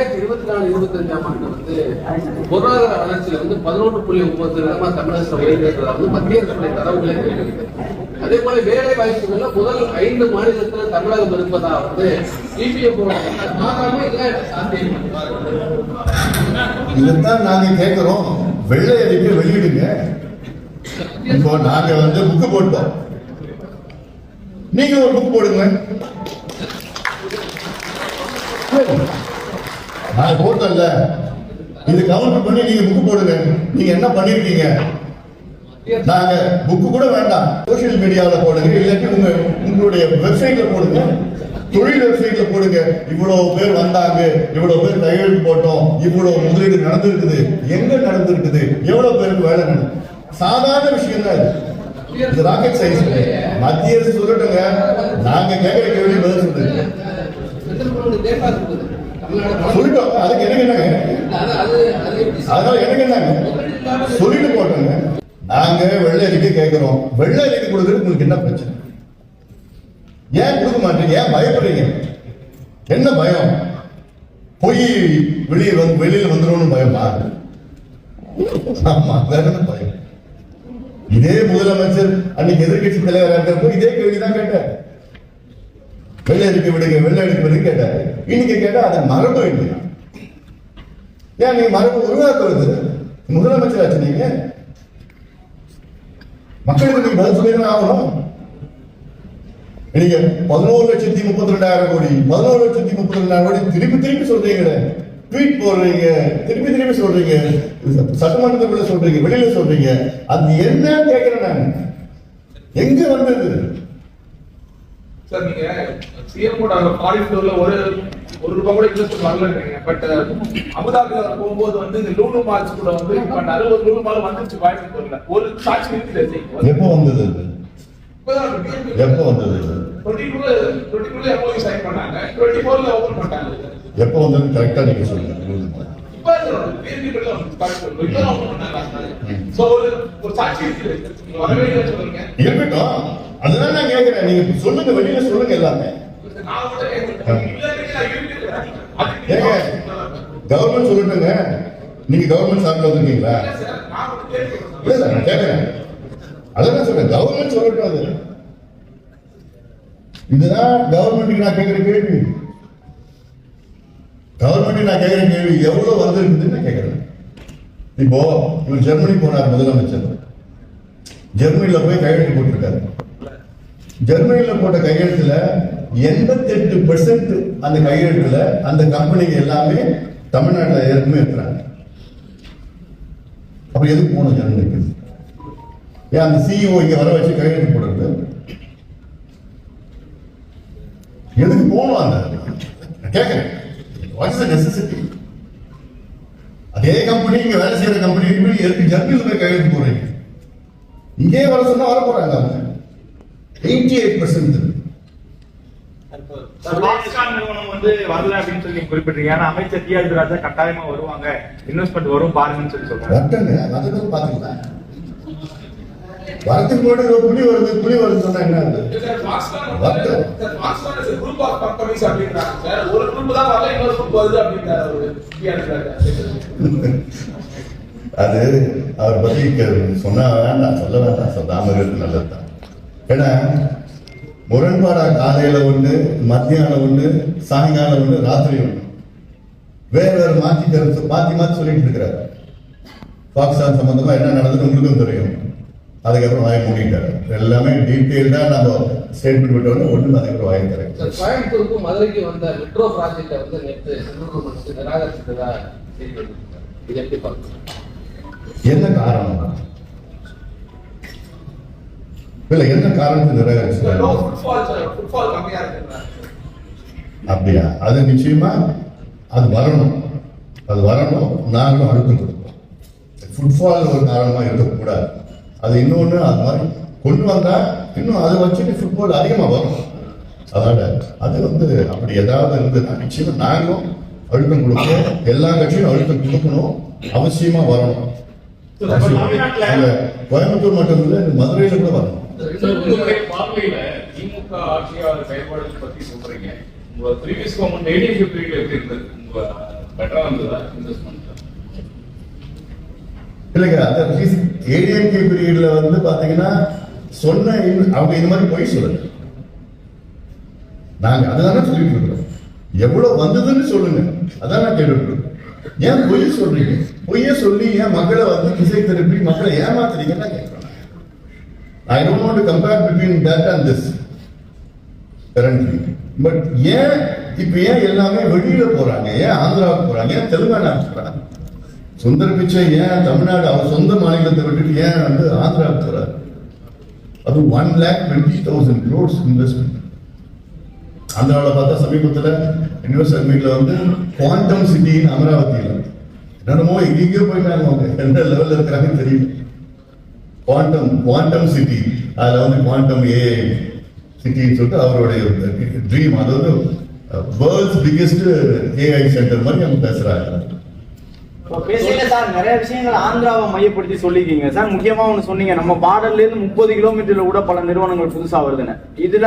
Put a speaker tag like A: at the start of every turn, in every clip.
A: ரெண்டாயிரத்தி இருபத்தி நாலு இருபத்தஞ்சாம் ஆண்டு வந்து பொருளாதார வளர்ச்சியில வந்து பதினொன்று புள்ளி ஒன்பது சதவீதமா தமிழக உயர்ந்திருக்கிறதா வந்து மத்திய அரசுடைய தரவுகளை தெரிவிக்கிறது அதே போல வேலை வாய்ப்புகள்ல முதல் ஐந்து மாநிலத்துல தமிழகம் இருப்பதா வந்து சிபிஎம் சாத்தியம்
B: இதைத்தான் நாங்க கேட்கிறோம் வெள்ளை அறிக்கை வெளியிடுங்க. இப்போ நாங்க வந்து புக்கு போட்டோம். நீங்க ஒரு புக் போடுங்க. நான் போட்டோம்ல இது கவுண்டர் பண்ணி நீங்க புக் போடுங்க. நீங்க என்ன பண்ணிருக்கீங்க? நாங்க புக்கு கூட வேண்டாம். சோஷியல் மீடியாவில் போடுங்க. இல்லாட்டி உங்க உங்களுடைய வெப்சைட்ல போடுங்க. தொழில் வெப்சைட்ல போடுங்க. இவ்வளவு பேர் வந்தாங்க. இவ்வளவு பேர் கையெழுத்து போட்டோம். இவ்வளவு முதலீடு நடந்திருக்குது. எங்க நடந்திருக்குது? எவ்வளவு பேருக்கு வேலை நடந்து? சாதாரண விஷயம் தான் இது. ராக்கெட் சயின்ஸ் மத்திய அரசு சொல்லட்டுங்க. நாங்க கேட்கிற கேள்வி பதில்
A: சொல்லுங்க
B: சொல்லிட்டோம் அதுக்கு எனக்கு என்னங்க?
A: அது
B: அதனால எனக்கு என்னங்க? சொல்லிட்டு போட்டோங்க. நாங்க வெள்ளை அறிக்கை கேட்கிறோம் வெள்ளை அறிக்கை கொடுக்கறதுக்கு உங்களுக்கு என்ன பிரச்சனை? ஏன் கொடுக்க மாட்டீங்க? ஏன் பயப்படுறீங்க? என்ன பயம்? பொய் வெளியே வந்து வெளியில வந்துடும் பயமா ஆமா வேற என்ன பயம்? இதே முதலமைச்சர் அன்னைக்கு எதிர்கட்சி தலைவராக இருக்கிறப்போ இதே கேள்விதான் கேட்டார் வெள்ளை அடிக்க விடுங்க வெள்ளை அறிக்கை விடுங்க கேட்டார். இன்னைக்கு கேட்டா அதை மரபு இல்லையா? ஏன் நீங்க மரபு உருவாக்குறது முதலமைச்சர் ஆச்சு நீங்க. மக்களுக்கு நீங்க பதில் சொல்லி ஆகணும். நீங்க பதினோரு லட்சத்தி முப்பத்தி ரெண்டாயிரம் கோடி பதினோரு லட்சத்தி முப்பத்தி ரெண்டாயிரம் கோடி திருப்பி திருப்பி சொல்றீங்க ட்வீட் போடுறீங்க திருப்பி திருப்பி சொல்றீங்க. சட்டமன்றத்துக்குள்ள சொல்றீங்க வெளியில சொல்றீங்க. அது என்ன கேட்கிறேன் நான். எங்க வந்தது?
C: சார் நீங்க சிஎம் கூட அங்க ஃபாரின் ஒரு ஒரு ரூபாய் கூட இன்வெஸ்ட் வரலன்றீங்க பட் அபுதாபி போகும்போது வந்து இந்த லூலு மால்ஸ் கூட வந்து பட் அறுபது லூலு மால் வந்துருச்சு கோயம்புத்தூர்ல ஒரு சாட்சி இருக்குது
B: எப்போ வந்தது? எப்போ வந்தது? எப்போ வந்தது கரெக்டா நீங்க சொல்லுங்க.
C: ஒரு ஒரு
B: இருக்கட்டும். அதுதான் நான் கேட்கிறேன். நீங்க சொல்லுங்க வெளியில சொல்லுங்க எல்லாமே. ஏங்க கவர்மெண்ட் சொல்லட்டுங்க. நீங்க கவர்மெண்ட் சார்பில் வந்திருக்கீங்களா?
C: இல்ல சார், நான் கேட்கிறேன்.
B: அதான் சொல்றேன் கவர்மெண்ட் சொல்லட்டும் அது. இதுதான் கவர்மெண்ட்டுக்கு நான் கேட்கிற கேள்வி. கவர்மெண்ட் நான் கேட்கிற கேள்வி எவ்வளவு வந்திருக்குதுன்னு நான் கேட்கிறேன். இப்போ இவர் ஜெர்மனி போனார் முதலமைச்சர். ஜெர்மனியில் போய் கையெழுத்து போட்டிருக்காரு. ஜெர்மனியில் போட்ட கையெழுத்துல எண்பத்தெட்டு பெர்சன்ட் அந்த கையெழுத்துல அந்த கம்பெனிங்க எல்லாமே தமிழ்நாட்டுல ஏற்கனவே இருக்கிறாங்க. அப்ப எதுக்கு போகணும் ஜெர்மனிக்கு? ஏன் அந்த சிஇஓ இங்க வர வச்சு கையெழுத்து போடுறது? எதுக்கு போகணும் அந்த நான் கேட்கிறேன் நெசசிட்டி அதே கம்பெனி இங்க வேலை செய்யற கம்பெனி எதுக்கு ஜெர்மனில போய் கையெழுத்து போடுறீங்க? இங்கே வர சொன்னா வர போறாங்க அவங்க. Eighty eight percent.
D: நிறுவனம் வந்து வரல அப்படின்னு சொல்லி குறிப்பிட்டீங்க ஆனா அமைச்சர் டி ஆர் ராஜா கட்டாயமா வருவாங்க. இன்வெஸ்ட்மெண்ட் வரும் பாருங்கன்னு சொல்லி சொல்றாங்க.
B: வரட்டுங்க அதுதான் பாத்துக்கலாம் வரதுக்கு முன்னாடி ஒரு புலி வருது புலி வருது சொன்னா என்ன.
C: ஒரு group தான் வரல, இன்னொரு வருது அப்படின்றாரு.
B: அது அவர் பத்தி சொன்னா வேண்டாம் சொல்ல வேண்டாம். சொல்லாம இருக்கிறது நல்லதுதான். ஏன்னா முரண்பாடா காலையில ஒண்ணு மத்தியானம் ஒண்ணு சாயங்காலம் ஒண்ணு ராத்திரி ஒண்ணு வேற வேற மாத்தி கருத்து மாத்தி மாத்தி சொல்லிட்டு இருக்கிறாரு. பாகிஸ்தான் சம்பந்தமா என்ன நடந்தது உங்களுக்கும் தெரியும். அதுக்கப்புறம் வாய் மூடிட்டாரு. எல்லாமே டீட்டெயில்டா நம்ம ஸ்டேட்மெண்ட் விட்டோம்னா ஒண்ணு அதுக்கப்புறம் வாய் தரேன்
A: கோயம்புத்தூருக்கும் மதுரைக்கு வந்த மெட்ரோ ப்ராஜெக்டை வந்து நேற்று நிராகரிச்சதா. இது எப்படி பார்க்கணும்
B: என்ன காரணம்? இல்ல என்ன காரணத்தை
C: இருக்குன்றாங்க.
B: அப்படியா? அது நிச்சயமா அது வரணும். அது வரணும். நாங்களும் அழுத்தம் கொடுப்போம். ஃபுட்பால் ஒரு காரணமா இருக்கக்கூடாது. அது இன்னொன்று அது மாதிரி கொண்டு வந்தா இன்னும் அதை வச்சுட்டு ஃபுட்பால் அதிகமா வரும். அதனால அது வந்து அப்படி ஏதாவது இருந்ததுன்னா நிச்சயமா நாங்களும் அழுத்தம் கொடுப்போம். எல்லா கட்சியும் அழுத்தம் கொடுக்கணும். அவசியமா வரணும். கோயம்புத்தூர் மட்டும் இல்ல மதுரையில கூட வரணும்.
E: உங்களுடைய பார்வையில திமுக ஆட்சியாளர் செயல்பாடுகள் பத்தி சொல்றீங்க. உங்க ப்ரீவியஸ் கவர்மெண்ட் எயிட்டீன் பிப்ரீல எப்படி இருந்தது? உங்க வந்ததா இன்வெஸ்ட்மெண்ட்
B: இல்லைங்க அந்த ஏடிஎம்கே பீரியட்ல வந்து பாத்தீங்கன்னா சொன்ன இந்த- அவங்க இந்த மாதிரி பொய் சொல்லல. நாங்க அதுதானே சொல்லிட்டு இருக்கிறோம் எவ்வளவு வந்ததுன்னு சொல்லுங்க. அதான் நான் இருக்கோம். ஏன் பொய் சொல்றீங்க? பொய்ய சொல்லி ஏன் மக்களை வந்து திசை திருப்பி மக்களை ஏமாத்துறீங்கன்னு I don't want to compare between that and this currently but ஏன் இப்ப ஏன் எல்லாமே வெளியில போறாங்க? ஏன் ஆந்திராவுக்கு போறாங்க? ஏன் தெலுங்கானாவுக்கு போறாங்க? சுந்தர பிச்சை ஏன் தமிழ்நாடு அவர் சொந்த மாநிலத்தை விட்டுட்டு ஏன் வந்து ஆந்திராவுக்கு போறாரு? அது one lakh twenty thousand crores investment ஆந்திராவில் பார்த்தா சமீபத்தில் இன்வெஸ்டர் மீட்டில் வந்து குவாண்டம் சிட்டின்னு அமராவதியில். என்னென்னமோ எங்கேயோ போயிட்டாங்க அவங்க. எந்த லெவலில் இருக்கிறாங்கன்னு தெரியல. குவாண்டம் குவாண்டம் சிட்டி அதில் வந்து குவாண்டம் ஏ சிட்டின்னு சொல்லிட்டு அவருடைய ட்ரீம் அதாவது வேர்ல்ட்ஸ் பிக்கெஸ்ட் ஏஐ சென்டர் மாதிரி அவங்க பேசுறாங்க.
F: இப்போ பேசல சார் நிறைய விஷயங்கள் ஆந்திராவை மையப்படுத்தி சொல்லிருக்கீங்க சார் முக்கியமா ஒண்ணு சொன்னீங்க. நம்ம பார்டர்ல இருந்து முப்பது கிலோமீட்டர்ல கூட பல நிறுவனங்கள் புதுசா வருதுன்னு.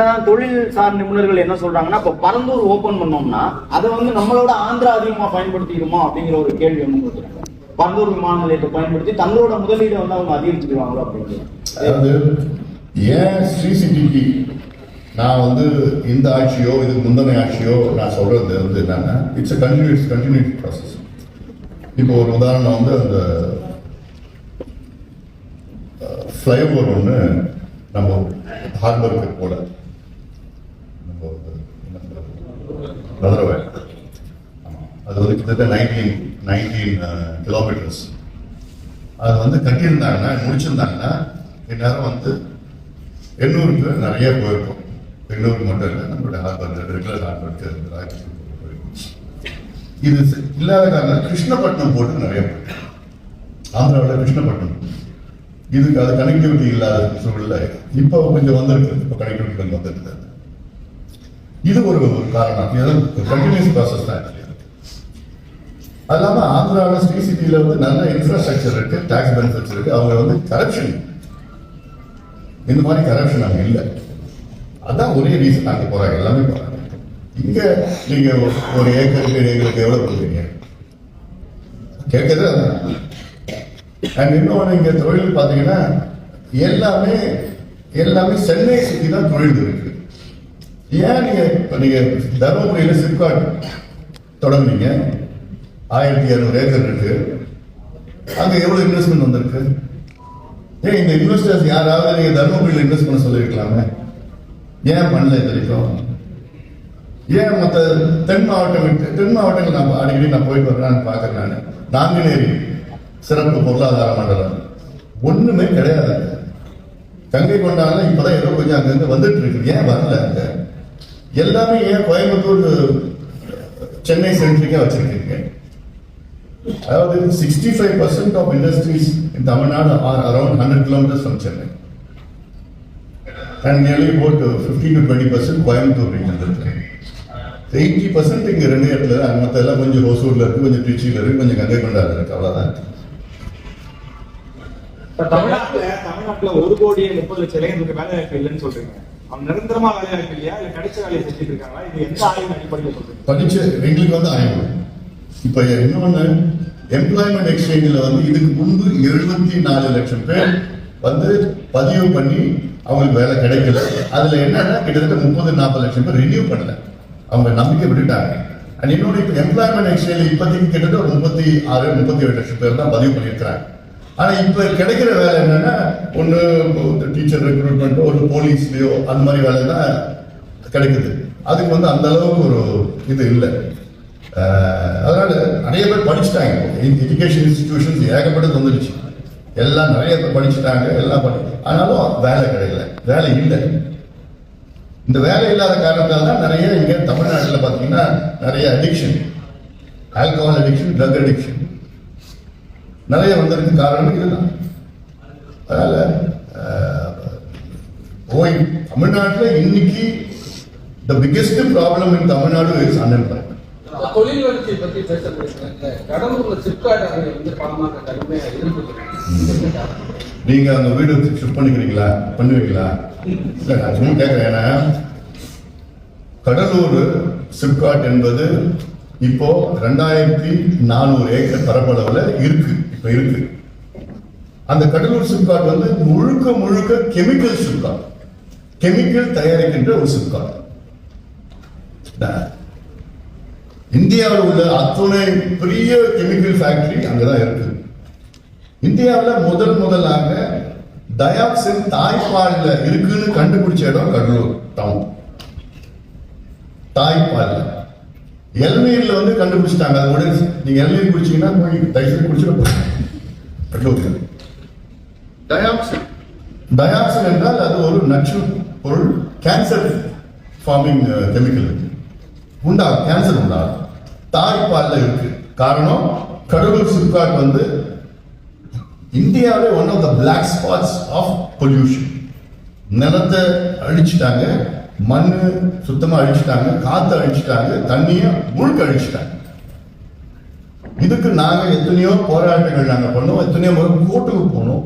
F: தான் தொழில் சார் நிபுணர்கள் என்ன சொல்றாங்கன்னா இப்ப பரந்தூர் ஓபன் பண்ணோம்னா அதை வந்து நம்மளோட ஆந்திரா அதிகமா பயன்படுத்திக்கணுமா அப்படிங்கிற ஒரு கேள்வி ஒன்று கொடுக்குறாங்க பன்னூர் விமான நிலையத்தை பயன்படுத்தி தங்களோட முதலீடு வந்து அவங்க அதிகரிச்சுக்குவாங்களோ அப்படின்னு
B: அதாவது ஏன் ஸ்ரீ சிட்டிக்கு நான் வந்து இந்த ஆட்சியோ இதுக்கு முந்தனை ஆட்சியோ நான் சொல்றது வந்து என்னன்னா இட்ஸ் கண்டினியூஸ் கண்டினியூஸ் ப்ராசஸ் இப்போ ஒரு உதாரணம் வந்து அந்த ஃப்ளைஓவர் ஒன்று நம்ம ஹார்பருக்கு போல நம்ம மதுரவை அது வந்து கிட்டத்தட்ட நைன்டீன் நைன்டீன் கிலோமீட்டர்ஸ் அது வந்து கட்டியிருந்தாங்கன்னா முடிச்சிருந்தாங்கன்னா இந்நேரம் வந்து எண்ணூருக்கு நிறைய போயிருக்கும் எண்ணூருக்கு மட்டும் இல்லை நம்மளுடைய ஹார்பர் ரெகுலர் ஹார்பருக்கு போயிருக்கும் இது இல்லாத காரணம் கிருஷ்ணப்பட்டினம் போட்டு நிறைய போயிருக்கு ஆந்திராவில் கிருஷ்ணப்பட்டினம். இதுக்கு அது கனெக்டிவிட்டி இல்லாத சூழல்ல இப்போ கொஞ்சம் வந்திருக்கு இப்போ கனெக்டிவிட்டி கொஞ்சம் வந்திருக்கு. இது ஒரு காரணம். கண்டினியூஸ் ப்ராசஸ் தான். அது இல்லாமல் ஆந்திராவில் ஸ்ரீ சிட்டியில வந்து நல்ல இன்ஃப்ராஸ்ட்ரக்சர் இருக்கு டாக்ஸ் பெனிஃபிட்ஸ் இருக்கு. அவங்க வந்து கரப்ஷன் இந்த மாதிரி கரப்ஷன் அங்கே இல்லை. அதான் ஒரே ரீசன் அங்கே போறாங்க. எல்லாமே போறாங்க. இங்க நீங்க ஒரு ஏக்கருக்கு எங்களுக்கு எவ்வளவு கொடுக்குறீங்க? கேட்கறது அதான் அண்ட் இன்னொன்று இங்க தொழில் பார்த்தீங்கன்னா எல்லாமே எல்லாமே சென்னை சுற்றி தான் தொழில் இருக்கு. ஏன் நீங்க இப்ப நீங்க தருமபுரியில சிப்காட் தொடங்குனீங்க? ஆயிரத்தி இரநூறு ஏக்கர் இருக்கு. அங்க எவ்வளவு இன்வெஸ்ட்மெண்ட் வந்திருக்கு? ஏன் இந்த இன்வெஸ்டர்ஸ் யாராவது நீங்க தர்மபுரியில் இன்வெஸ்ட் பண்ண சொல்லியிருக்கலாமே. ஏன் பண்ணல இது வரைக்கும்? ஏன் மற்ற தென் மாவட்டம் விட்டு தென் மாவட்டங்கள் நான் அடிக்கடி நான் போயிட்டு வரேன் பார்க்குறேன் நான். நாங்குநேரி சிறப்பு பொருளாதார மண்டலம். ஒண்ணுமே கிடையாது கங்கை கொண்டாங்க இப்பதான் ஏதோ கொஞ்சம் அங்கங்கே வந்துட்டு இருக்கு. ஏன் வரல அங்க? எல்லாமே ஏன் கோயம்புத்தூர் சென்னை சென்ட்ரிக்கா வச்சிருக்கீங்க? அதாவது sixty five percent of industries in Tamil Nadu are around hundred kilometres from Chennai and nearly about fifty to twenty percent Coimbatore region eighty percent இங்க ரெண்டு இடத்துல அங்க மத்த எல்லாம் கொஞ்சம் ஹோசூர்ல இருக்கு கொஞ்சம் திருச்சியில இருக்கு கொஞ்சம் கங்கை கொண்டாடுல இருக்கு. அவ்வளவுதான்.
D: இப்ப தமிழ்நாட்டுல தமிழ்நாட்டுல ஒரு கோடியே முப்பது லட்சம் இளைஞர்களுக்கு வேலை வாய்ப்பு இல்லைன்னு சொல்றீங்க. அவங்க நிரந்தரமா வேலை வாய்ப்பு இல்லையா? இல்ல கிடைச்ச வேலையை செஞ்சுட்டு இருக்காங்களா? இது எந்த ஆய்வு அடிப்படையில் சொல்றீங்க?
B: படிச்சு எங்களுக்கு வந்து ஆய்வு. இப்ப இன்னொன்னு எம்ப்ளாய்மெண்ட் எக்ஸ்சேஞ்சில் வந்து இதுக்கு முன்பு எழுபத்தி நாலு லட்சம் பேர் வந்து பதிவு பண்ணி அவங்களுக்கு வேலை கிடைக்கல. அதுல என்னன்னா கிட்டத்தட்ட முப்பது நாற்பது லட்சம் பேர் ரினியூ பண்ணல. அவங்க நம்பிக்கை விட்டுட்டாங்க. அண்ட் இன்னொரு இப்போ எம்ப்ளாய்மெண்ட் எக்ஸ்சேஞ்சில் இப்போதைக்கு கிட்டத்தட்ட முப்பத்தி ஆறு முப்பத்தி ஏழு லட்சம் பேர் தான் பதிவு பண்ணியிருக்கிறாங்க. ஆனால் இப்போ கிடைக்கிற வேலை என்னன்னா ஒன்று டீச்சர் ரெக்ரூட்மெண்ட் ஒரு போலீஸ்லேயோ அந்த மாதிரி வேலை தான் கிடைக்குது. அதுக்கு வந்து அந்த அளவுக்கு ஒரு இது இல்லை. அதனால் நிறைய பேர் படிச்சுட்டாங்க. எஜுகேஷன் இன்ஸ்டிடியூஷன்ஸ் ஏகப்பட்டது வந்துடுச்சு. எல்லாம் நிறைய பேர் படிச்சுட்டாங்க எல்லாம் படி ஆனாலும் வேலை கிடைக்கல. வேலை இல்லை. இந்த வேலை இல்லாத காரணத்தால் தான் நிறைய இங்கே தமிழ்நாட்டில் பார்த்தீங்கன்னா நிறைய addiction alcohol addiction drug addiction நிறைய வந்ததுக்கு காரணம் இதுதான். அதனால் அஹ், போய் தமிழ்நாட்டில் இன்னைக்கு the biggest problem in Tamil Nadu is unemployment
A: தொழில் வளர்ச்சியை பத்தி பேசப்படுகிறாங்க கடலூர்ல சிப்காட் வந்து பணமாக கடுமையா இருக்கு
B: நீங்க அந்த வீடு ஷிஃப்ட் பண்ணிக்கிறீங்களா? பண்ணுவீங்களா? இல்ல நான் சும்மா கேட்கிறேன் ஏன்னா கடலூர் சிப்காட் என்பது இப்போ ரெண்டாயிரத்தி நானூறு ஏக்கர் பரப்பளவுல இருக்கு. இப்ப இருக்கு. அந்த கடலூர் சிப்காட் வந்து முழுக்க முழுக்க கெமிக்கல் சிப்காட். கெமிக்கல் தயாரிக்கின்ற ஒரு சிப்காட். இந்தியாவில் உள்ள அத்துணை பெரிய கெமிக்கல் ஃபேக்டரி அங்கதான் இருக்கு. இந்தியாவில் முதல் முதலாக டயாக்சின் தாய்ப்பாலில் இருக்குன்னு கண்டுபிடிச்ச இடம் கடலூர் டவுன் தாய்ப்பால்ல. இளநீர்ல வந்து கண்டுபிடிச்சிட்டாங்க. அது உடனே நீங்க இளநீர் குடிச்சீங்கன்னா போய் தயவுசெய்து குடிச்சிட கடலூர் டயாக்சின் டயாக்சின் என்றால் அது ஒரு நச்சு பொருள் கேன்சர் ஃபார்மிங் கெமிக்கல் உண்டாகும். கேன்சர் உண்டாகும். தாய்ப்பால்ல இருக்கு. காரணம் கடலூர் சிப்காட் வந்து இந்தியாவிலே one of the black spots of pollution நிலத்தை அழிச்சிட்டாங்க மண் சுத்தமா அழிச்சிட்டாங்க காத்து அழிச்சிட்டாங்க தண்ணியை முழுக்க அழிச்சிட்டாங்க. இதுக்கு நாங்க எத்தனையோ போராட்டங்கள் நாங்க பண்ணோம் எத்தனையோ முறை கோர்ட்டுக்கு போனோம்.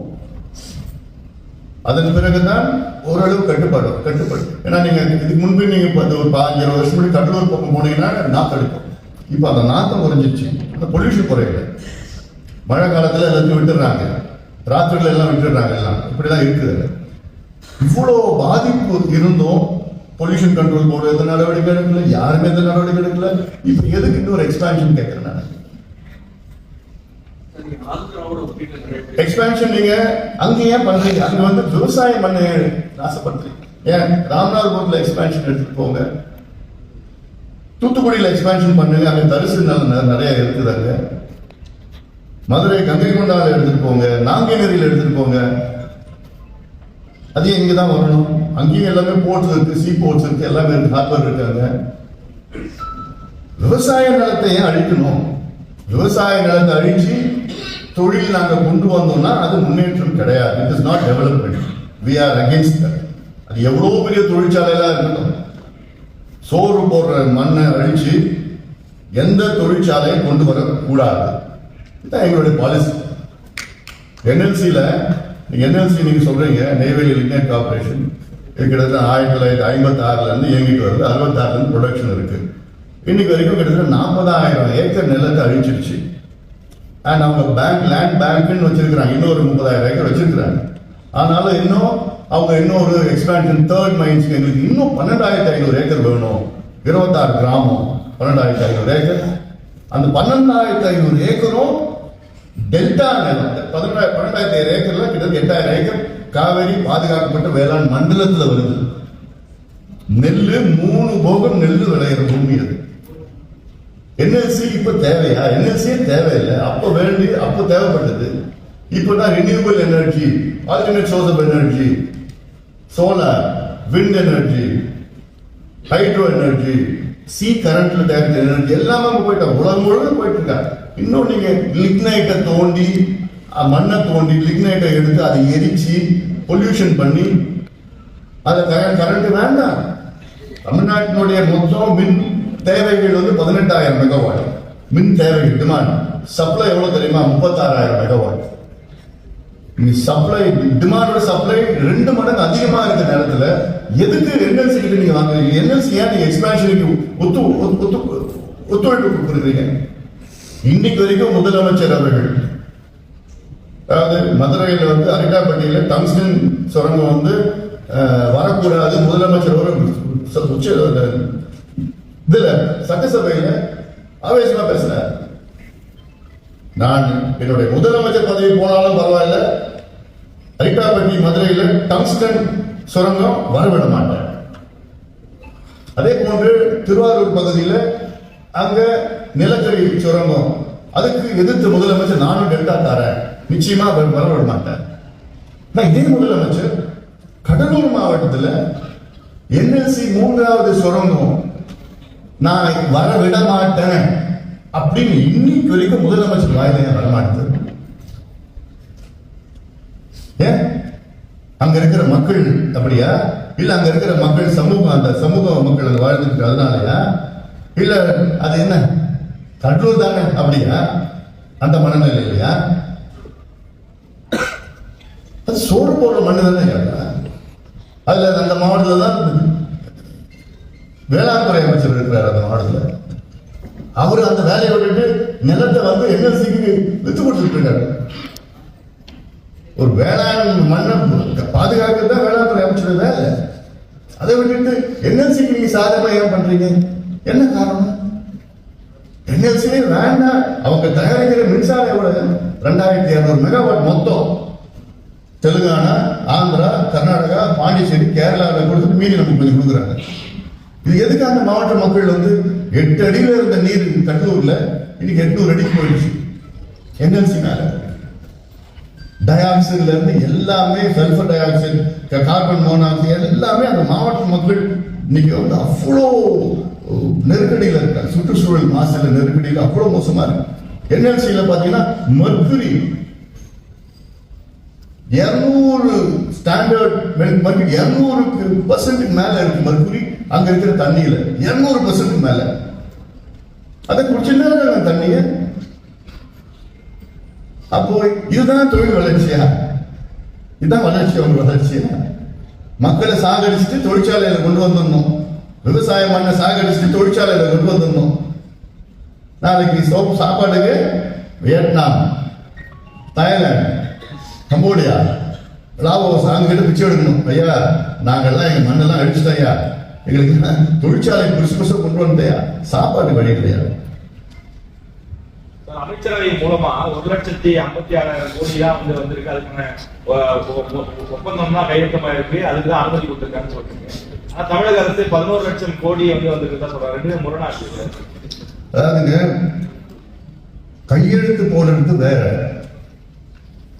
B: அதன் பிறகுதான் ஓரளவு கட்டுப்பாடு கட்டுப்பாடு. ஏன்னா நீங்க இதுக்கு முன்பு நீங்க இப்ப ஒரு பாஞ்சு இருபது வருஷம் கடலூர் பக்கம் போனீங்கன்னா நான் அடிக்கும் இப்போ அந்த நாத்தம் குறைஞ்சிருச்சு அந்த பொல்யூஷன் குறையல. மழை காலத்துல எல்லாத்தையும் விட்டுடுறாங்க. ராத்திரிகள் எல்லாம் விட்டுறாங்க எல்லாம். இப்படிதான் இருக்குது. இவ்வளோ பாதிப்பு இருந்தும் பொல்யூஷன் கண்ட்ரோல் போர்டு எந்த நடவடிக்கை எடுக்கல? யாருமே எந்த நடவடிக்கை எடுக்கல? இப்ப எதுக்கு இன்னொரு எக்ஸ்பான்ஷன் கேட்குறேன் நான்? எக்ஸ்பான்ஷன் நீங்க அங்க ஏன் பண்றீங்க. அங்க வந்து விவசாயம் பண்ண ஆசைப்படுறீங்க ஏன்? ராமநாதபுரத்துல எக்ஸ்பான்ஷன் எடுத்துட்டு போங்க. தூத்துக்குடியில் எக்ஸ்பேன்ஷன் பண்ணுங்க அங்கே தரிசு நிலம் நிறைய இருக்குது அங்கே. மதுரை கங்கை கொண்டால எடுத்துட்டு போங்க நாங்குநேரியில எடுத்துட்டு போங்க. அது இங்கே தான் வரணும். அங்கேயும் எல்லாமே போர்ட்ஸ் இருக்கு சி போர்ட்ஸ் இருக்கு எல்லாமே இருக்கு ஹார்பர் இருக்காங்க விவசாய நிலத்தை ஏன் அழிக்கணும்? விவசாய நிலத்தை அழிச்சு தொழில் நாங்கள் கொண்டு வந்தோம்னா அது முன்னேற்றம் கிடையாது. It is not development we are against அது எவ்வளோ பெரிய தொழிற்சாலையெல்லாம் இருக்கட்டும். சோறு போடுற மண்ணை அழிச்சு எந்த தொழிற்சாலையும் கொண்டு வரக்கூடாது. இதுதான் எங்களுடைய பாலிசி என்எல்சியில் என்எல்சி நீங்கள் சொல்கிறீங்க நெய்வேலி லிக்னைட் கார்பரேஷன் கிட்டத்தட்ட ஆயிரத்தி தொள்ளாயிரத்தி ஐம்பத்தி ஆறுலேருந்து இயங்கிட்டு வருது. அறுபத்தாறுலேருந்து ப்ரொடக்ஷன் இருக்குது இன்னைக்கு வரைக்கும் கிட்டத்தட்ட நாற்பதாயிரம் ஏக்கர் நிலத்தை அழிச்சிருச்சு. அண்ட் அவங்க பேங்க் லேண்ட் பேங்க்னு வச்சிருக்கிறாங்க. இன்னொரு முப்பதாயிரம் ஏக்கர் வச்சிருக்கிறாங்க. ஆனாலும் இன்னும் அவங்க இன்னொரு எக்ஸ்பேன்ஷன் தேர்ட் மைன்ஸ்க்கு எங்களுக்கு இன்னும் பன்னெண்டாயிரத்தி ஐநூறு ஏக்கர் வேணும். இருபத்தாறு கிராமம் பன்னெண்டாயிரத்தி ஐநூறு ஏக்கர். அந்த பன்னெண்டாயிரத்தி ஐநூறு ஏக்கரும் டெல்டா நிலம் பதினெட்டாயிரம் பன்னெண்டாயிரத்தி ஐநூறு ஏக்கர்ல கிட்டத்தட்ட எட்டாயிரம் ஏக்கர் காவேரி பாதுகாக்கப்பட்ட வேளாண் மண்டலத்தில் வருது. நெல்லு மூணு போகம் நெல்லு விளையிற பூமி அது. என்எல்சி இப்ப தேவையா? என்எல்சி தேவையில்லை. அப்ப வேண்டி அப்ப தேவைப்பட்டது. இப்பதான் renewable energy alternate source of energy solar wind energy hydro energy C கரண்ட்ல தயாரிக்கிற எனர்ஜி எல்லாமே அங்கே போயிட்டாங்க உலகம் முழுவதும் போயிட்டு இருக்காங்க இன்னும் நீங்க லிக்னைட்டை தோண்டி மண்ணை தோண்டி லிக்னைட்டை எடுத்து அதை எரிச்சு பொல்யூஷன் பண்ணி அதை கரண்ட் வேண்டாம். தமிழ்நாட்டினுடைய மொத்தம் மின் தேவைகள் வந்து பதினெட்டாயிரம் மெகாவாட் மின் தேவைகள் டிமாண்ட் சப்ளை எவ்வளவு தெரியுமா? முப்பத்தாறாயிரம் மெகாவாட் நீ சப்ளை டிமாண்டோட சப்ளை ரெண்டு மடங்கு அதிகமா இருக்க நேரத்துல எதுக்கு என்எல்சி கிட்ட நீங்க வாங்குறீங்க? என்எல்சி ஏன் நீங்க எக்ஸ்பான்ஷனுக்கு ஒத்து ஒத்து- ஒத்துழைப்பு கொடுக்குறீங்க? இன்னைக்கு வரைக்கும் முதலமைச்சர் அவர்கள் அதாவது மதுரையில வந்து அரிட்டாப்பட்டியில டங்ஸ்டன் சுரங்கம் வந்து வரக்கூடாது முதலமைச்சர் ஒரு ச- உச்ச இதுல சட்டசபையில ஆவேசமா பேசினார் நான் என்னுடைய முதலமைச்சர் பதவி போனாலும் பரவாயில்ல. அரிட்டாப்பட்டி மதுரையில் டங்ஸ்டன் சுரங்கம் வரவிட மாட்டேன். அதே போன்று திருவாரூர் பகுதியில் அங்க நிலக்கரி சுரங்கம் அதுக்கு எதிர்த்து முதலமைச்சர் நானும் டெல்டா தரேன் நிச்சயமா வர வரவிட மாட்டேன். நான் இதே முதலமைச்சர் கடலூர் மாவட்டத்தில் என்எல்சி மூன்றாவது சுரங்கம் நான் வர விட மாட்டேன். அப்படின்னு இன்னைக்கு வரைக்கும் முதலமைச்சர் வாயில ஏன் ஏன்? அங்க இருக்கிற மக்கள் அப்படியா? இல்ல அங்க இருக்கிற மக்கள் சமூகம் அந்த சமூக மக்கள் அங்க வாழ்ந்துட்டு அதனாலயா? இல்ல அது என்ன? கடலூர் தானே அப்படியா? அந்த மனநிலை இல்லையா? அது சோறு போடுற மண்ணு தானே அதுல அந்த மாவட்டத்தில் தான் வேளாண் துறை அமைச்சர் இருக்கிறார் அந்த மாவட்டத்துல அவர் அந்த வேலையை விட்டுட்டு நிலத்தை வந்து என்எல்சிக்கு வித்து கொடுத்துட்டு இருக்காரு. ஒரு வேளாண் மண்ணை பாதுகாக்கிறது தான் வேளாண் துறை அமைச்சர் வேலை. அதை விட்டுட்டு என்எல்சிக்கு நீங்க சாதகமா ஏன் பண்றீங்க? என்ன காரணம்? என்எல்சி வேண்டாம். அவங்க தயாரிக்கிற மின்சாரம் எவ்வளவு? ரெண்டாயிரத்தி இருநூறு மெகாவாட் மொத்தம். தெலுங்கானா ஆந்திரா கர்நாடகா பாண்டிச்சேரி கேரளாவில் கொடுத்து மீதி நமக்கு கொஞ்சம் கொடுக்குறாங்க. இது எதுக்கு அந்த மாவட்ட மக்கள் வந்து எட்டு அடியில் இருந்த நீர் கடலூர்ல இன்னைக்கு எட்நூறு அடிக்கு போயிடுச்சு? என்எல்சி மேல. டயாக்சைடுல இருந்து எல்லாமே சல்பர் டயாக்சைடு கார்பன் மோனாக்சைடு எல்லாமே அந்த மாவட்ட மக்கள் இன்னைக்கு வந்து அவ்வளோ நெருக்கடியில் இருக்காங்க. சுற்றுச்சூழல் மாசுல நெருக்கடியில் அவ்வளோ மோசமா இருக்கு. என்எல்சியில் பார்த்தீங்கன்னா மர்க்குரி இருநூறு ஸ்டாண்டர்ட் மர்க்குரி இருநூறுக்கு பர்சன்ட்டுக்கு மேலே இருக்கு மர்க்குரி அங்கே இருக்கிற தண்ணியில். இருநூறு பர்சன்ட் மேலே. அதை குடிச்சுன்னா தண்ணியை? அப்போ இதுதான் தொழில் வளர்ச்சியா? இதுதான் வளர்ச்சி அவங்க வளர்ச்சியா? மக்களை சாகடிச்சுட்டு தொழிற்சாலையில கொண்டு வந்துடணும். விவசாய மண்ணை சாகடிச்சுட்டு தொழிற்சாலையில கொண்டு வந்துடணும். நாளைக்கு சோப்பு சாப்பாடுக்கு வியட்நாம் தாய்லாந்து. கம்போடியா லாவோஸ் அங்கிட்ட பிச்சை எடுக்கணும். ஐயா நாங்கெல்லாம் எங்க மண்ணெல்லாம் அடிச்சுட்டோம் ஐயா. எங்களுக்கு தொழிற்சாலை புதுசு புதுசாக கொண்டு வந்தையா சாப்பாடு வழி கிடையாது
D: சார், அமைச்சரவை மூலமா ஒரு லட்சத்தி ஐம்பத்தி ஆறாயிரம் கோடி தான் வந்து வந்திருக்கு அதுக்கான ஒப்பந்தம் தான் கையெழுத்தமா இருக்கு அதுக்கு தான் அனுமதி கொடுத்திருக்கான்னு சொல்றீங்க. ஆனா தமிழக அரசு பதினோரு லட்சம் கோடி வந்து வந்திருக்கு தான் சொல்றாங்க ரெண்டுமே முரணா இருக்கு சார்.
B: அதாவதுங்க கையெழுத்து போடுறது வேற.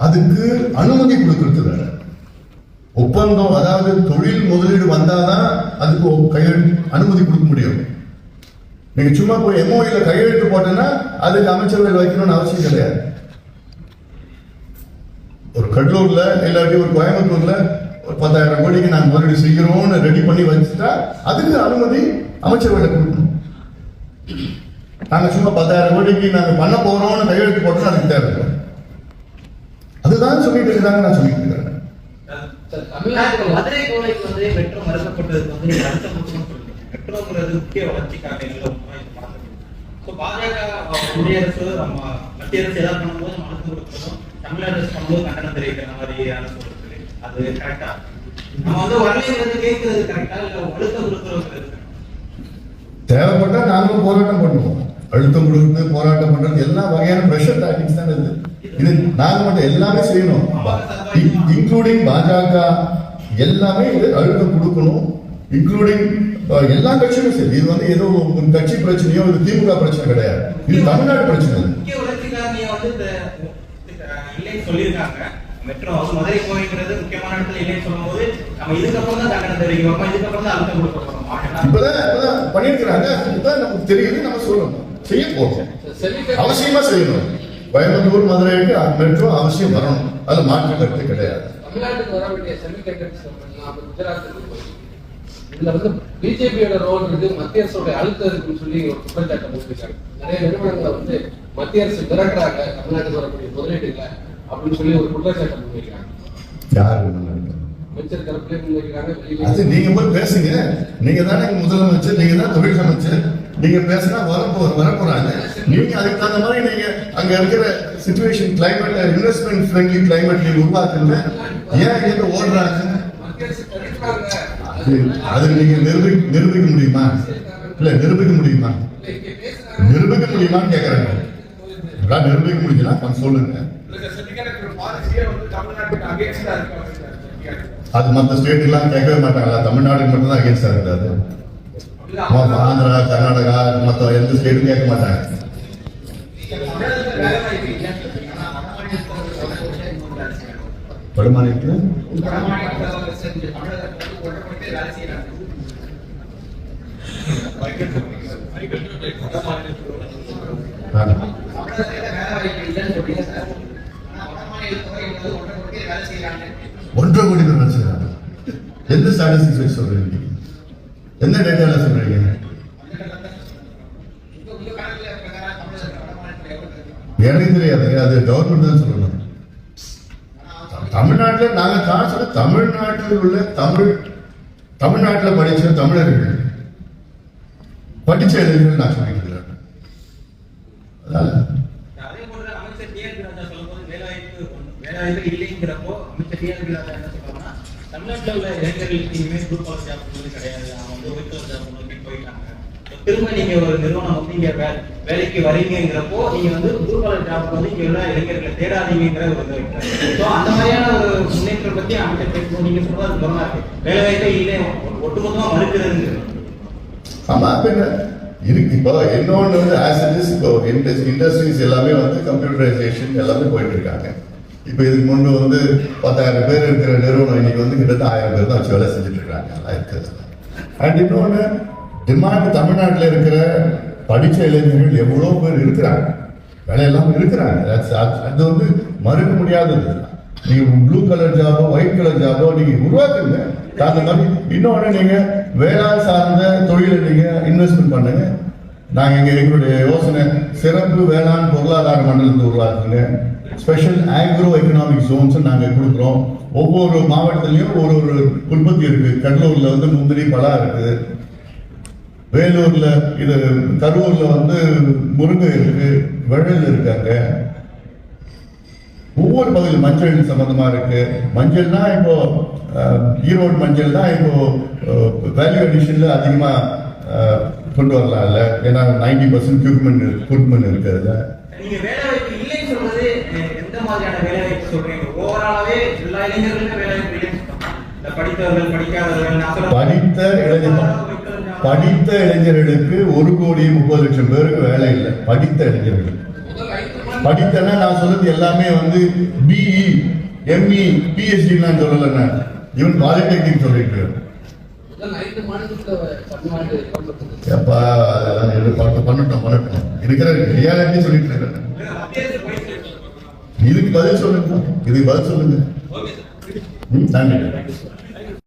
B: அதுக்கு அனுமதி கொடுக்கறது வேற. ஒப்பந்தம் அதாவது தொழில் முதலீடு வந்தாதான் அதுக்கு கையெழுத்து அனுமதி கொடுக்க முடியும். நீங்க சும்மா போய் எம்ஓஇல கையெழுத்து போட்டேன்னா அதுக்கு அமைச்சர்கள் வைக்கணும்னு அவசியம் கிடையாது. ஒரு கடலூர்ல இல்லாட்டி ஒரு கோயம்புத்தூர்ல ஒரு பத்தாயிரம் கோடிக்கு நாங்க முதலீடு செய்கிறோம்னு ரெடி பண்ணி வச்சுட்டா அதுக்கு அனுமதி அமைச்சர்களை கொடுக்கணும். நாங்க சும்மா பத்தாயிரம் கோடிக்கு நாங்க பண்ண போறோம்னு கையெழுத்து போட்டோம்னா அதுக்கு தேவை அதுதான் சொல்லிட்டு இருக்காங்க நான் சொல்லிட்டு இருக்கிறேன்
A: தமிழ்நாட்டுல
G: மதுரை கோவைக்கு வந்து மெட்ரோ மறுக்கப்பட்டதுக்கு வந்து மெட்ரோங்கிறது முக்கிய ஸோ பாஜக மத்திய அரசு நம்ம மத்திய அரசு ஏதாவது பண்ணும்போது அழுத்தம் கொடுக்கணும் தமிழ்நாடு அரசு பண்ணும்போது கண்டனம் தெரிவிக்கிற மாதிரியான சொல்றது அது கரெக்டா நம்ம வந்து வரலைங்கிறது கேட்கறது கரெக்டா இல்ல அழுத்தம் கொடுக்கறது
B: தேவைப்பட்டா நாங்களும் போராட்டம் பண்ணுவோம். அழுத்தம் கொடுக்குறது போராட்டம் பண்றது எல்லா வகையான ப்ரெஷர் டாக்டிக்ஸ் தான் இது. இது நாங்க மட்டும் எல்லாமே செய்யணும். இன்க்ளூடிங் பாஜக எல்லாமே இது அழுத்தம் கொடுக்கணும். இன்க்ளூடிங் எல்லா கட்சியும் சரி. இது வந்து ஏதோ ஒரு கட்சி பிரச்சனையோ இது திமுக பிரச்சனை கிடையாது. இது தமிழ்நாடு பிரச்சனை.
G: சொல்லியிருக்காங்க. மெட்ரோ மதுரை கோவைங்கிறது முக்கியமான இடத்துல இல்லைன்னு சொல்லும்போது நம்ம இதுக்கப்புறம் தான் கண்டனம் தெரிவிக்கிறோமா இதுக்கப்புறம் தான் அழுத்தம் கொடுக்க போறோமா.
B: இப்பதான் இப்பதான் பண்ணியிருக்கிறாங்க. இப்பதான் நமக்கு தெரியுது. நம்ம சொல்லணும் செய்ய போறோம். அவசியமா செய்யணும். கோயம்புத்தூர் மதுரைக்கு மெட்ரோ அவசியம் வரணும். அது மாற்று கருத்து கிடையாது.
A: தமிழ்நாட்டுக்கு வர வேண்டிய குஜராத்துக்கு போய். இதுல வந்து பிஜேபியோட ரோல் இருக்கு மத்திய அரசோட அழுத்தம் இருக்குன்னு சொல்லி ஒரு குற்றச்சாட்டை நிறைய நிறுவனங்களை வந்து மத்திய அரசு மிரட்டுறாங்க தமிழ்நாட்டுக்கு வரக்கூடிய முதலீடுகளை அப்படின்னு சொல்லி ஒரு குற்றச்சாட்டை முன்வைக்கிறாங்க அமைச்சர் தரப்புலேயே முன்வைக்கிறாங்க
B: அது நீங்க போய் பேசுங்க. நீங்க தானே முதலமைச்சர் நீங்க தான் தொழில் அமைச்சர் நீங்க பேசினா வர போ வர போறாங்க. நீங்க அதுக்கு தகுந்த மாதிரி நீங்க அங்க இருக்கிற situation climate investment friendly climate நீங்க உருவாக்குங்க. ஏன் இங்க ஓடுறாங்க? அது நீங்க நிரூபி நிரூபிக்க முடியுமா? இல்ல நிரூபிக்க முடியுமா? நிரூபிக்க முடியுமான்னு கேக்குறாங்க. அதான் நிரூபிக்க முடியுதுன்னா கொஞ்சம் சொல்லுங்க. அது மற்ற ஸ்டேட் எல்லாம் கேட்கவே மாட்டாங்களா தமிழ்நாடுக்கு மட்டும் தான் அகேன்ஸ்டா இருக்காது. ஆந்திரா கர்நாடகா மற்ற எந்த ஸ்டேட்டும் கேட்க மாட்டாங்க. வடமாநிலத்தில் ஒன்றரை கோடி பேர் வச்சிருக்காங்க. எந்த ஸ்டாட்டிஸ்டிக்ஸ் சொல்றீங்க? எந்த டேட்டால சொல்றீங்க? எனக்கு தெரியாது. அது கவர்மெண்ட் தான் சொல்லணும். தமிழ்நாட்டில் நாங்க சொல்ல தமிழ்நாட்டில் உள்ள தமிழ் தமிழ்நாட்டில் படித்த தமிழர்கள் படிச்ச இளைஞர்கள் நான் சொல்லிக்கிறேன் அதனால
G: அதே போல அமைச்சர் டி ராஜா சொல்லும்போது வேலைவாய்ப்பு வேலைவாய்ப்பு இல்லைங்கிறப்போ அமைச்சர் டி ராஜா என்ன சொல்றாங்கன்னா தமிழ்நாட்டில் உள்ள இளைஞர்களுக்கு இனிமேல் குரூப் கால் ஜாப் வந்து கிடையாது. அவங்க வந்து ஒயிட் கலர் ஜாப் நோக்கி போயிட்டாங்க. திரும்ப நீங்க ஒரு நிறுவனம் வந்து இங்க வேலைக்கு வரீங்கிறப்போ நீங்க வந்து குரூப் கால் ஜாப் வந்து இங்க உள்ள இளைஞர்களை தேடாதீங்கிற ஒரு ஸோ இருக்கு. So, அந்த மாதிரியான ஒரு முன்னேற்றம் பத்தி அமைச்சர் பேசும்போது நீங்க சொல்றது கவனமா இருக்கு. வேலைவாய்ப்பே இல்லை ஒட்டுமொத்தமா மறுக்கிறதுங்கிறது
B: ஆமா அப்ப என்ன? இருக்கு. இப்போ இன்னொன்று வந்து ஆஸ் இட் இஸ் இப்போ இண்டஸ்ட்ரீஸ் எல்லாமே வந்து கம்ப்யூட்டரைசேஷன் எல்லாமே போயிட்டு இருக்காங்க. இப்போ இதுக்கு முன்பு வந்து பத்தாயிரம் பேர் இருக்கிற நிறுவனம் இன்னைக்கு வந்து கிட்டத்தட்ட ஆயிரம் பேர் தான் வச்சு வேலை செஞ்சுட்டு இருக்காங்க நல்லா அண்ட் இன்னொன்று டிமாண்ட் தமிழ்நாட்டில் இருக்கிற படிச்ச இளைஞர்கள் எவ்வளோ பேர் இருக்கிறாங்க? வேலையெல்லாம் இருக்கிறாங்க. அது- வந்து மறுக்க முடியாதது. நீங்கள் ப்ளூ கலர் ஜாபோ ஒயிட் கலர் ஜாபோ நீங்கள் உருவாக்குங்க. அந்த மாதிரி இன்னொன்று நீங்கள் வேளாண் சார்ந்த தொழிலை நீங்கள் இன்வெஸ்ட்மெண்ட் பண்ணுங்க. நாங்கள் இங்கே எங்களுடைய யோசனை சிறப்பு வேளாண் பொருளாதார மண்டலத்தை உருவாக்குங்க. ஸ்பெஷல் ஆக்ரோ எக்கனாமிக் ஜோன்ஸ் நாங்கள் கொடுக்குறோம். ஒவ்வொரு மாவட்டத்திலையும் ஒரு ஒரு உற்பத்தி இருக்கு. கடலூர்ல வந்து முந்திரி பலா இருக்குது வேலூர்ல இது கரூர்ல வந்து முருங்கை இருக்கு. வெள்ளல் இருக்காங்க ஒவ்வொரு பகுதியில் மஞ்சள் சம்பந்தமா இருக்கு. மஞ்சள்னா இப்போ ஈரோடு மஞ்சள் தான் இப்போ வேல்யூ அடிஷன்ல அதிகமா கொண்டு வரலாம்ல. ஏன்னா நைன்டி பர்சன்ட் குர்மன் குர்மன் இருக்கிறது
G: நீங்க வேலைவாய்ப்பு இல்லைன்னு சொல்றது அஹ், எந்த மாதிரியான வேலைவாய்ப்பு சொல்றீங்க? ஓவராலாவே எல்லா இளைஞர்களுக்கும் வேலைவாய்ப்பு இல்லைன்னு படித்தவர்கள் படிக்காதவர்கள்
B: படித்த இளைஞர் படித்த இளைஞர்களுக்கு ஒரு கோடி முப்பது லட்சம் பேருக்கு வேலை இல்லை. படித்த இளைஞர்கள். படித்தனா நான் சொல்றது எல்லாமே வந்து பிஇ எம்இ பிஹெச்டி நான் சொல்லல நான் ஈவன் பாலிடெக்னிக் சொல்லிட்டு. பண்ணட்டும் பண்ணட்டும். இருக்கிற ரியாலிட்டி சொல்லிட்டு இருக்கேன். இதுக்கு பதில் சொல்லுங்க. இதுக்கு பதில் சொல்லுங்க. நன்றி.